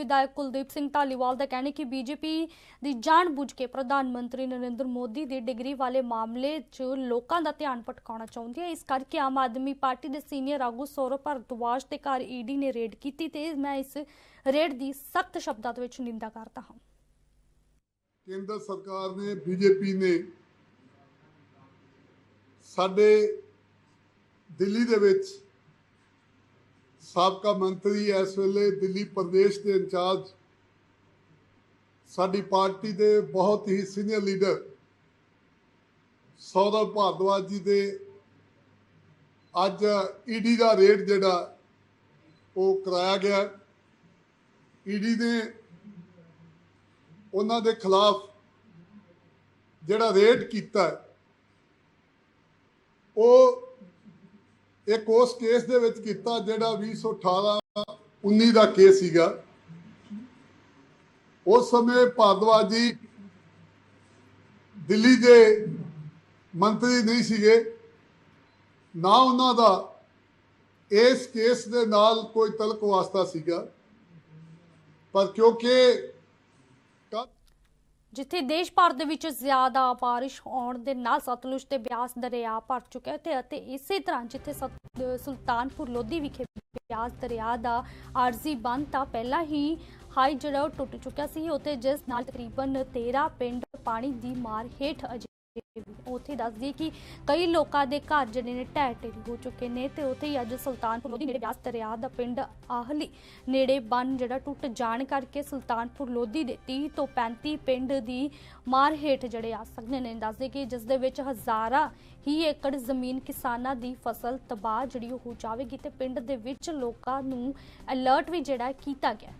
ਵਿਧਾਇਕ ਕੁਲਦੀਪ ਸਿੰਘ ਧਾਲੀਵਾਲ ਦਾ ਕਹਿਣਾ ਕਿ ਬੀਜੇਪੀ ਦੀ ਜਾਣਬੁੱਝ ਕੇ ਪ੍ਰਧਾਨ ਮੰਤਰੀ ਨਰਿੰਦਰ ਮੋਦੀ ਦੀ ਡਿਗਰੀ ਵਾਲੇ ਮਾਮਲੇ 'ਚ ਲੋਕਾਂ ਦਾ ਧਿਆਨ ਭਟਕਾਉਣਾ ਚਾਹੁੰਦੀ ਹੈ। ਇਸ ਕਰਕੇ ਆਮ ਆਦਮੀ ਪਾਰਟੀ ਦੇ ਸੀਨੀਅਰ ਆਗੂ ਸੌਰਵ ਭਰਦਵਾਜ ਦੇ ਘਰ ਈਡੀ ਨੇ ਰੇਡ ਕੀਤੀ ਤੇ ਮੈਂ ਇਸ ਰੇਡ ਦੀ ਸਖਤ ਸ਼ਬਦਾਂ ਦੇ ਵਿੱਚ ਨਿੰਦਾ ਕਰਦਾ ਹਾਂ। ਕੇਂਦਰ ਸਰਕਾਰ ਨੇ, ਬੀਜੇਪੀ ਨੇ ਸਾਡੇ ਦਿੱਲੀ ਦੇ ਵਿੱਚ ਸਾਬਕਾ ਮੰਤਰੀ ਇਸ ਵੇਲੇ ਦਿੱਲੀ ਪ੍ਰਦੇਸ਼ ਦੇ ਇੰਚਾਰਜ। ਸਾਡੀ ਪਾਰਟੀ ਦੇ ਬਹੁਤ ਹੀ ਸੀਨੀਅਰ ਲੀਡਰ ਸੌਰਵ ਭਾਰਦਵਾਜ ਜੀ ਦੇ ਅੱਜ ਈਡੀ ਦਾ ਰੇਟ ਜਿਹੜਾ ਉਹ ਕਰਾਇਆ ਗਿਆ। ਈਡੀ ਨੇ ਉਹਨਾਂ ਦੇ ਖਿਲਾਫ ਜਿਹੜਾ ਰੇਟ ਕੀਤਾ, ਉਹ ਇੱਕ ਉਸ ਕੇਸ ਦੇ ਵਿੱਚ ਕੀਤਾ ਜਿਹੜਾ 2018 19 ਦਾ ਕੇਸ ਸੀਗਾ। ਉਸ ਸਮੇਂ ਭਾਰਦਵਾਜ ਜੀ ਦਿੱਲੀ ਦੇ ਮੰਤਰੀ ਨਹੀਂ ਸੀਗੇ। ਨਾ ਉਹਨਾਂ ਦਾ ਇਸ ਕੇਸ ਦੇ ਨਾਲ ਕੋਈ ਤਲਕ ਵਾਸਤਾ ਸੀਗਾ। ਪਰ ਕਿਉਂਕਿ ਕ- ਜਿੱਥੇ ਦੇਸ਼ ਭਰ ਦੇ ਵਿੱਚ ਜ਼ਿਆਦਾ ਬਾਰਿਸ਼ ਹੋਣ ਦੇ ਨਾਲ ਸਤਲੁਜ ਤੇ ਬਿਆਸ ਦਰਿਆ ਭਰ ਚੁੱਕਿਆ ਹੈ ਤੇ ਅਤੇ ਇਸੇ ਤਰ੍ਹਾਂ ਜਿੱਥੇ ਸਤ- ਸੁਲਤਾਨਪੁਰ ਲੋਧੀ ਵਿਖੇ ਬਿਆਸ ਦਰਿਆ ਦਾ ਆਰਜ਼ੀ ਬੰਦ, ਤਾਂ ਪਹਿਲਾਂ ਹੀ ਹਾਈ ਜਿਹੜਾ ਉਹ ਟੁੱਟ ਚੁੱਕਿਆ ਸੀ। ਉੱਥੇ ਜਿਸ ਨਾਲ ਤਕਰੀਬਨ 13 ਪਿੰਡ ਪਾਣੀ ਦੀ ਮਾਰ ਹੇਠ ਅਜੇ ਉੱਥੇ ਦੱਸ ਕਿ ਕਈ ਲੋਕਾਂ ਦੇ ਘਰ ਜਿਹੜੇ ਨੇ ਢਹਿ ਢੇਰੀ ਹੋ ਚੁੱਕੇ ਨੇ ਤੇ ਉੱਥੇ ਹੀ ਅੱਜ ਸੁਲਤਾਨਪੁਰ ਲੋਧੀ ਨੇੜੇ ਬਿਆਸ ਦਰਿਆ ਦਾ ਪਿੰਡ ਆਹਲੀ ਨੇੜੇ ਬੰਨ ਜਿਹੜਾ ਟੁੱਟ ਜਾਣ ਕਰਕੇ ਸੁਲਤਾਨਪੁਰ ਲੋਧੀ ਦੇ 30 ਤੋਂ 35 ਪਿੰਡ ਦੀ ਮਾਰ ਹੇਠ ਜਿਹੜੇ ਆ ਸਕਦੇ ਨੇ। ਦੱਸਦੇ ਕਿ ਜਿਸ ਦੇ ਵਿੱਚ ਹਜ਼ਾਰਾਂ ਹੀ ਏਕੜ ਜ਼ਮੀਨ ਕਿਸਾਨਾਂ ਦੀ ਫਸਲ ਤਬਾਹ ਜਿਹੜੀ ਹੋ ਜਾਵੇਗੀ ਤੇ ਪਿੰਡ ਦੇ ਵਿੱਚ ਲੋਕਾਂ ਨੂੰ ਅਲਰਟ ਵੀ ਜਿਹੜਾ ਕੀਤਾ ਗਿਆ।